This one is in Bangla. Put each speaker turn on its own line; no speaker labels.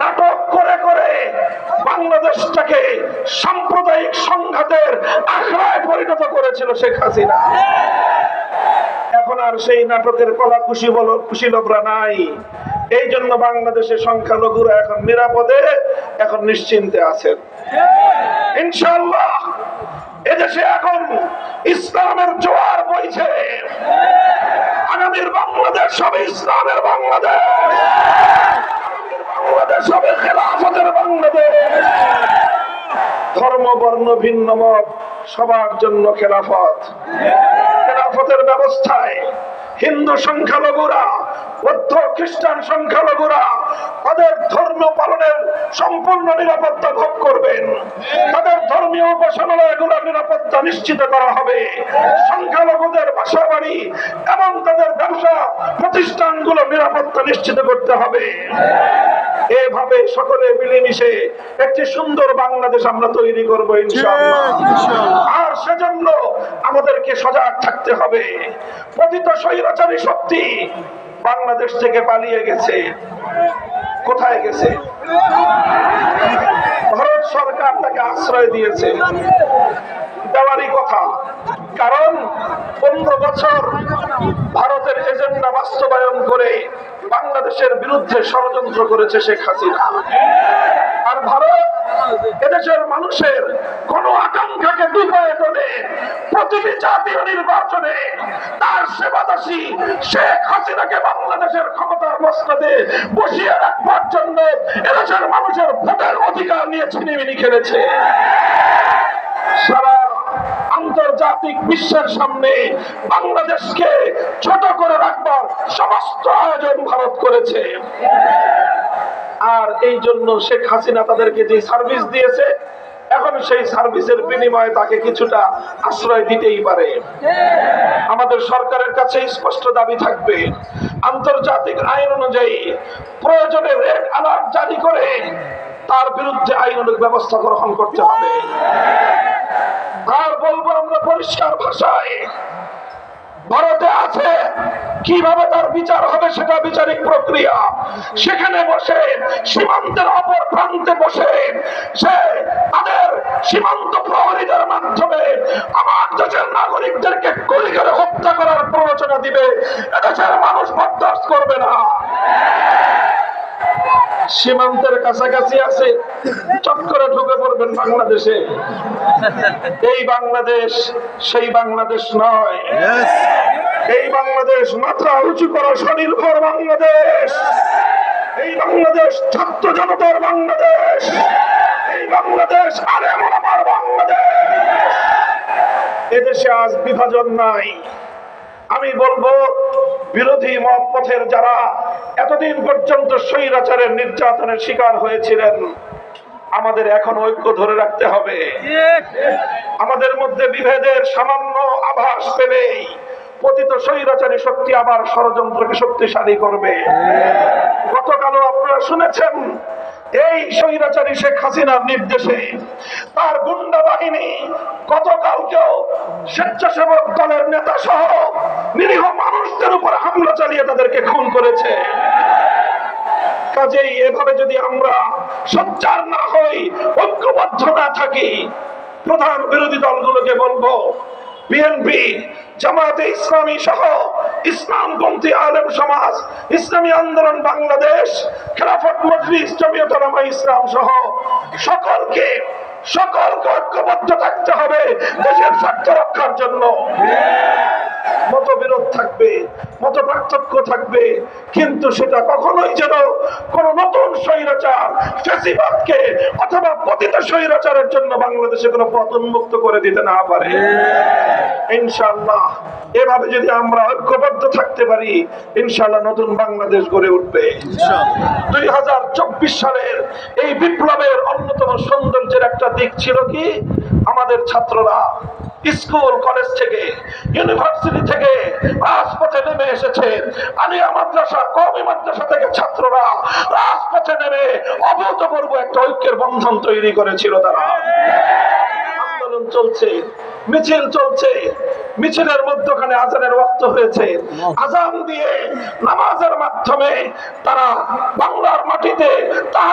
নাটক করে করে বাংলাদেশটাকে সাম্প্রদায়িক সংঘাতের আখড়ায় পরিণত করেছিল শেখ হাসিনা। এখন আর সেই নাটকের কলা খুশি বল কুশীলবরা নাই। এই জন্য বাংলাদেশের সংখ্যালঘুরা এখন নিরাপদে, এখন নিশ্চিন্তে আছেন। ইনশাল্লাহ এদেশে এখন ইসলামের জোয়ার বইছে। আগামীর বাংলাদেশ হবে ইসলামের বাংলাদেশ আগামীর বাংলাদেশ হবে খেলাফতের বাংলাদেশ ধর্ম বর্ণ ভিন্ন মত সবার জন্য খেলাফত। খেলাফতের ব্যবস্থায়। হিন্দু সংখ্যালঘুরা, বৌদ্ধ খ্রিস্টান সংখ্যালঘুরা, তাদের ধর্ম পালনের সম্পূর্ণ নিরাপত্তা ভোগ করবেন। তাদের ধর্মীয় উপাসনালয়গুলোর নিরাপত্তা নিশ্চিত করা হবে। সংখ্যালঘুদের বাসা বাড়ি এবং তাদের ব্যবসা প্রতিষ্ঠানগুলো নিরাপত্তা নিশ্চিত করতে হবে। এভাবে সকলে মিলেমিশে একটি সুন্দর বাংলাদেশ আমরা তৈরি করব ইনশাআল্লাহ। আমাদেরকে সজাগ থাকতে হবে। পতিত স্বৈরাচারী শক্তি বাংলাদেশ থেকে পালিয়ে গেছে। কোথায় গেছে? ভারত সরকার তাকে আশ্রয় দিয়েছে। দেওয়ারই কথা। কারণ পনেরো বছর ভারতের এজেন্ডা বাস্তবায়ন করে বাংলাদেশের বিরুদ্ধে ষড়যন্ত্র করেছে শেখ হাসিনা। আর ভারত এদেশের মানুষের কোন আকাঙ্ক্ষাকে ডুবায় তোলে। প্রতিটি জাতীয় নির্বাচনে তার সেবাদাসী শেখ হাসিনাকে বাংলাদেশের ক্ষমতার মসনদে বসিয়ে রাখবার জন্য এদেশের মানুষের ভোটের অধিকার নিয়ে ছিনিমিনি খেলেছে। সারা আন্তর্জাতিক বিশ্বের সামনে বাংলাদেশকে ছোট করে রাখবার সমস্ত আয়োজন ভারত করেছে। আর এই জন্য শেখ হাসিনা তাদেরকে যে সার্ভিস দিয়েছে এখন সেই সার্ভিসের বিনিময়ে তাকে কিছুটা আশ্রয় দিতেই পারে। আমাদের সরকারের কাছে স্পষ্ট দাবি থাকবে, আন্তর্জাতিক আইন অনুযায়ী প্রয়োজনে রেড অ্যালার্ট জারি করে তার বিরুদ্ধে আইনানুগ ব্যবস্থা গ্রহণ করতে হবে। আর বলব আমরা পরিষ্কার ভাষায়, ভারতে আছে, কীভাবে তার বিচার হবে সেটা বিচারিক প্রক্রিয়া। সেখানে বসে সীমান্তের নাগরিকদেরকে গুলি করে হত্যা করার প্ররোচনা দিবে এদেশের মানুষ বরদাস্ত করবে না। সীমান্তের কাছাকাছি আছে চট করে ঢুকে পড়বেন বাংলাদেশে। এই বাংলাদেশ সেই বাংলাদেশ নয়। এই বাংলাদেশ মাথা উঁচু করা স্বনির্ভর বাংলাদেশ। এই বাংলাদেশ ছাত্র জনতার বাংলাদেশ। এই বাংলাদেশ আরে আমার বাংলাদেশ। এদেশে আজ বিভাজন নাই। আমি বলব, বিরোধী মত পথের যারা এতদিন পর্যন্ত স্বৈরাচারের নির্যাতনের শিকার হয়েছিলেন, আমাদের এখন ঐক্য ধরে রাখতে হবে। আমাদের মধ্যে বিভেদের সামান্য আভাস পেলেই পতিত স্বৈরাচারী শক্তি আবার ষড়যন্ত্রকে শক্তিশালী করবে। গতকালও আপনারা শুনেছেন, এই স্বৈরাচারী শেখ হাসিনার নির্দেশে তার গুন্ডা বাহিনী গতকালকেও স্বেচ্ছাসেবক দলের নেতা সহ নিরীহ মানুষদের উপর হামলা চালিয়ে তাদেরকে খুন করেছে। কাজেই এভাবে যদি আমরা সচ্চার না হই ঐক্যবদ্ধ না থাকি, প্রধান বিরোধী দলগুলোকে বলব, বিএনপি, জামায়াতে ইসলামী সহ ইসলামপন্থী আলেম সমাজ, ইসলামী আন্দোলন বাংলাদেশ, খেলাফত মজলিস জমিয়ত ইসলাম সহ সকলকে সকলকে ঐক্যবদ্ধ থাকতে হবে দেশের স্বার্থ রক্ষার জন্য। মতবিরোধ থাকবে মত পার্থক্য থাকবে, কিন্তু সেটা কখনোই যেন স্বৈরাচার ফেসিবাদকে অথবা পতিত স্বৈরাচারের জন্য বাংলাদেশে কোনো পথ উন্মুক্ত করে দিতে না পারে। ইনশাআল্লাহ এভাবে যদি আমরা ঐক্যবদ্ধ থাকতে পারি ইনশাআল্লাহ নতুন বাংলাদেশ গড়ে উঠবে। দুই হাজার চব্বিশ সালের এই বিপ্লবের অন্যতম সৌন্দর্যের একটা দিক ছিল কি? আমাদের ছাত্ররা স্কুল, কলেজ থেকে, ইউনিভার্সিটি থেকে রাজপথে নেমে এসেছে। আলিয়া মাদ্রাসা কমি মাদ্রাসা থেকে ছাত্ররা রাজপথে নেমে অভূতপূর্ব একটা ঐক্যের বন্ধন তৈরি করেছিল তারা। আন্দোলন চলছে, মিছিল চলছে, মিছিলের মধ্যখানে আজানের রক্ত হয়েছে। আজান দিয়ে নামাজের মাধ্যমে তারা বাংলার মাটিতে